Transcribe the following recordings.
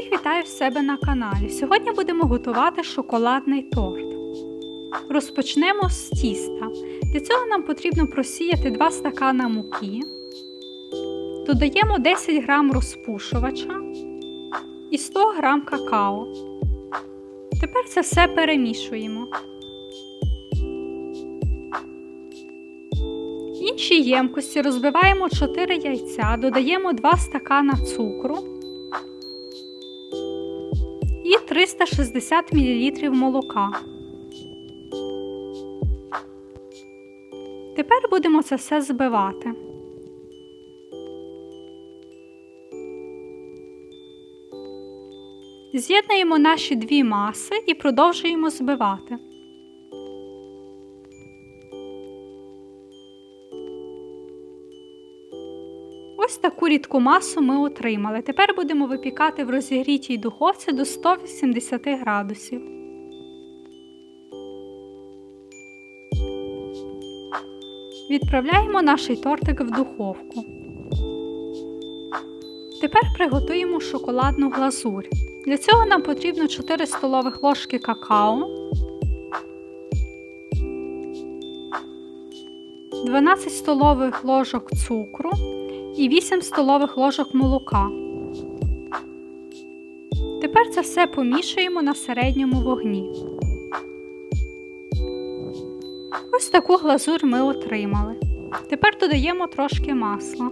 Всіх вітаю в себе на каналі. Сьогодні будемо готувати шоколадний торт. Розпочнемо з тіста. Для цього нам потрібно просіяти 2 стакана муки. Додаємо 10 грам розпушувача і 100 грам какао. Тепер це все перемішуємо. В іншій ємкості розбиваємо 4 яйця, додаємо 2 стакана цукру і 360 мл молока. Тепер будемо це все збивати. З'єднуємо наші дві маси і продовжуємо збивати. Ось таку рідку масу ми отримали. Тепер будемо випікати в розігрітій духовці до 180 градусів. Відправляємо наш тортик в духовку. Тепер приготуємо шоколадну глазурь. Для цього нам потрібно 4 столових ложки какао, 12 столових ложок цукру і 8 столових ложок молока. Тепер це все помішуємо на середньому вогні. Ось таку глазур ми отримали. Тепер додаємо трошки масла.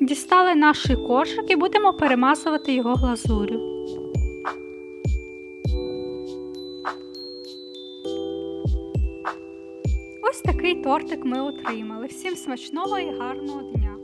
Дістали наш коржик і будемо перемазувати його глазурю. такий тортик ми отримали. Всім смачного і гарного дня!